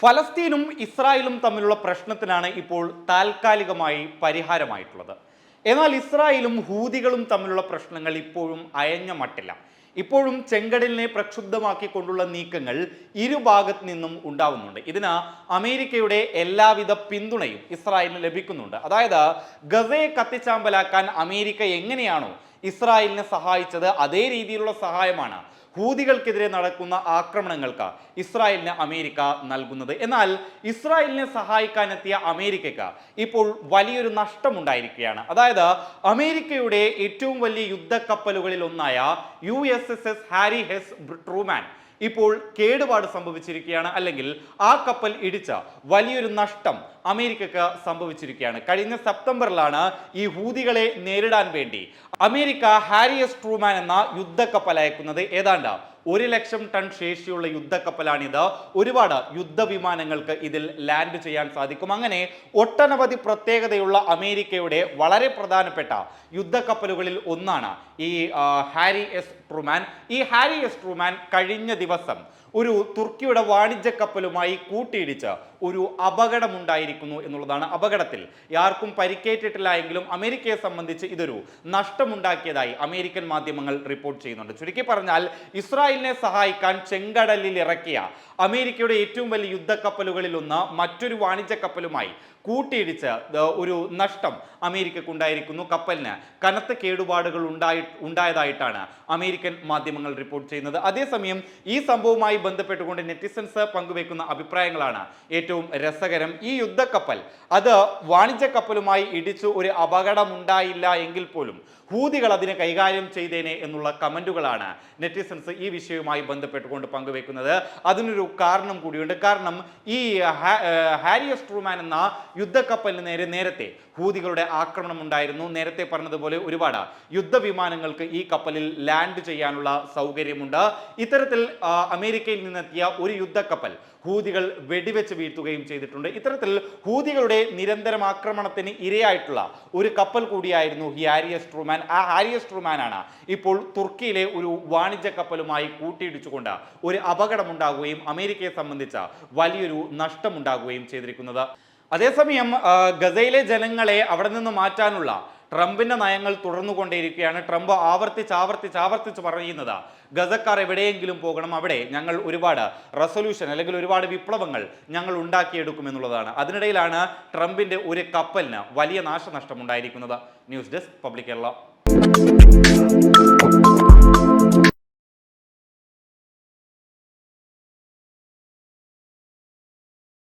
ഫലസ്തീനും ഇസ്രായേലും തമ്മിലുള്ള പ്രശ്നത്തിനാണ് ഇപ്പോൾ താൽക്കാലികമായി പരിഹാരമായിട്ടുള്ളത്. എന്നാൽ ഇസ്രായേലും ഹൂതികളും തമ്മിലുള്ള പ്രശ്നങ്ങൾ ഇപ്പോഴും അയഞ്ഞ മട്ടില്ല. ഇപ്പോഴും ചെങ്കടലിനെ പ്രക്ഷുബ്ധമാക്കിക്കൊണ്ടുള്ള നീക്കങ്ങൾ ഇരുഭാഗത്തു നിന്നും ഉണ്ടാവുന്നുണ്ട്. ഇതിന് അമേരിക്കയുടെ എല്ലാവിധ പിന്തുണയും ഇസ്രായേലിന് ലഭിക്കുന്നുണ്ട്. അതായത് ഗസയെ കത്തിച്ചാമ്പലാക്കാൻ അമേരിക്ക എങ്ങനെയാണോ ഇസ്രായേലിനെ സഹായിച്ചത് അതേ രീതിയിലുള്ള സഹായമാണ് ഹൂതികൾക്കെതിരെ നടക്കുന്ന ആക്രമണങ്ങൾക്ക് ഇസ്രായേലിന് അമേരിക്ക നൽകുന്നത്. എന്നാൽ ഇസ്രായേലിനെ സഹായിക്കാനെത്തിയ അമേരിക്കയ്ക്ക് ഇപ്പോൾ വലിയൊരു നഷ്ടമുണ്ടായിരിക്കുകയാണ്. അതായത് അമേരിക്കയുടെ ഏറ്റവും വലിയ യുദ്ധക്കപ്പലുകളിൽ ഒന്നായ U S S S Harry S Truman ഇപ്പോൾ കേടുപാട് സംഭവിച്ചിരിക്കുകയാണ്. അല്ലെങ്കിൽ ആ കപ്പൽ ഇടിച്ച വലിയൊരു നഷ്ടം അമേരിക്കക്ക് സംഭവിച്ചിരിക്കുകയാണ്. കഴിഞ്ഞ സെപ്റ്റംബറിലാണ് ഈ ഹൂതികളെ നേരിടാൻ വേണ്ടി അമേരിക്ക ഹാരിയസ് ട്രൂമാൻ എന്ന യുദ്ധക്കപ്പൽ അയക്കുന്നത് ഏതാണ്ട് ഒരു ലക്ഷം ടൺ ശേഷിയുള്ള യുദ്ധക്കപ്പലാണിത്. ഒരുപാട് യുദ്ധവിമാനങ്ങൾക്ക് ഇതിൽ ലാൻഡ് ചെയ്യാൻ സാധിക്കും. അങ്ങനെ ഒട്ടനവധി പ്രത്യേകതയുള്ള അമേരിക്കയുടെ വളരെ പ്രധാനപ്പെട്ട യുദ്ധക്കപ്പലുകളിൽ ഒന്നാണ് ഈ ഹാരി എസ് ട്രൂമാൻ. ഈ ഹാരി എസ് ട്രൂമാൻ കഴിഞ്ഞ ദിവസം ഒരു തുർക്കിയുടെ വാണിജ്യ കപ്പലുമായി കൂട്ടിയിടിച്ച് ഒരു അപകടമുണ്ടായിരിക്കുന്നു എന്നുള്ളതാണ് അപകടത്തിൽ. ആർക്കും പരിക്കേറ്റിട്ടില്ല എങ്കിലും അമേരിക്കയെ സംബന്ധിച്ച് ഇതൊരു നഷ്ടമുണ്ടാക്കിയതായി അമേരിക്കൻ മാധ്യമങ്ങൾ റിപ്പോർട്ട് ചെയ്യുന്നുണ്ട്. ചുരുക്കി പറഞ്ഞാൽ ഇസ്രായേലിനെ സഹായിക്കാൻ ചെങ്കടലിൽ ഇറക്കിയ അമേരിക്കയുടെ ഏറ്റവും വലിയ യുദ്ധക്കപ്പലുകളിൽ ഒന്ന് മറ്റൊരു വാണിജ്യ കപ്പലുമായി കൂട്ടിയിടിച്ച് ഒരു നഷ്ടം അമേരിക്കക്കുണ്ടായിരിക്കുന്നു. കപ്പലിന് കനത്ത കേടുപാടുകൾ ഉണ്ടായി ഉണ്ടായതായിട്ടാണ് അമേരിക്കൻ മാധ്യമങ്ങൾ റിപ്പോർട്ട് ചെയ്യുന്നത്. അതേസമയം ഈ സംഭവവുമായി ബന്ധപ്പെട്ടുകൊണ്ട് നെറ്റിസൻസ് പങ്കുവെക്കുന്ന അഭിപ്രായങ്ങളാണ് ഏറ്റവും രസകരം. ഈ യുദ്ധക്കപ്പൽ. അത് വാണിജ്യ കപ്പലുമായി ഇടിച്ചു ഒരു അപകടമുണ്ടായില്ല എങ്കിൽ പോലും ഹൂതികൾ അതിനെ കൈകാര്യം ചെയ്തേനെ എന്നുള്ള കമന്റുകളാണ് നെറ്റിസൺസ് ഈ വിഷയവുമായി ബന്ധപ്പെട്ടുകൊണ്ട് പങ്കുവെക്കുന്നത്. അതിനൊരു കാരണം കൂടിയുണ്ട്. കാരണം ഈ ഹാരിയസ് ട്രൂമാൻ എന്ന യുദ്ധക്കപ്പലിന് നേരെ നേരത്തെ ഹൂതികളുടെ ആക്രമണം ഉണ്ടായിരുന്നു നേരത്തെ പറഞ്ഞതുപോലെ ഒരുപാട് യുദ്ധവിമാനങ്ങൾക്ക് ഈ കപ്പലിൽ ലാൻഡ് ചെയ്യാനുള്ള സൗകര്യമുണ്ട്. ഇത്തരത്തിൽ അമേരിക്കയിൽ നിന്നെത്തിയ ഒരു യുദ്ധക്കപ്പൽ ഹൂതികൾ വെടിവെച്ച് വീഴ്ത്തുകയും ചെയ്തിട്ടുണ്ട്. ഇത്തരത്തിൽ ഹൂതികളുടെ നിരന്തരം ആക്രമണത്തിന് ഇരയായിട്ടുള്ള ഒരു കപ്പൽ കൂടിയായിരുന്നു ഈ ഹാരിയസ് ട്രൂമാൻ. ആ ഹാരിയസ് ട്രൂമാനാണ് ഇപ്പോൾ തുർക്കിയിലെ ഒരു വാണിജ്യ കപ്പലുമായി കൂട്ടിയിടിച്ചുകൊണ്ട് ഒരു അപകടമുണ്ടാകുകയും അമേരിക്കയെ സംബന്ധിച്ച വലിയൊരു നഷ്ടമുണ്ടാകുകയും ചെയ്തിരിക്കുന്നത്. അതേസമയം ഗസയിലെ ജനങ്ങളെ അവിടെ നിന്ന് മാറ്റാനുള്ള ട്രംപിന്റെ നയങ്ങൾ തുടർന്നുകൊണ്ടേയിരിക്കുകയാണ്. ട്രംപ് ആവർത്തിച്ച് ആവർത്തിച്ച് ആവർത്തിച്ച് പറയുന്നത് ഗസക്കാർ എവിടെയെങ്കിലും പോകണം അവിടെ ഞങ്ങൾ ഒരുപാട് റെസൊല്യൂഷൻ അല്ലെങ്കിൽ ഒരുപാട് വിപ്ലവങ്ങൾ ഞങ്ങൾ ഉണ്ടാക്കിയെടുക്കുമെന്നുള്ളതാണ് അതിനിടയിലാണ് ട്രംപിന്റെ ഒരു കപ്പലിന് വലിയ നാശനഷ്ടം ഉണ്ടായിരിക്കുന്നത് ന്യൂസ് ഡെസ്ക് പബ്ലിക് കേരള.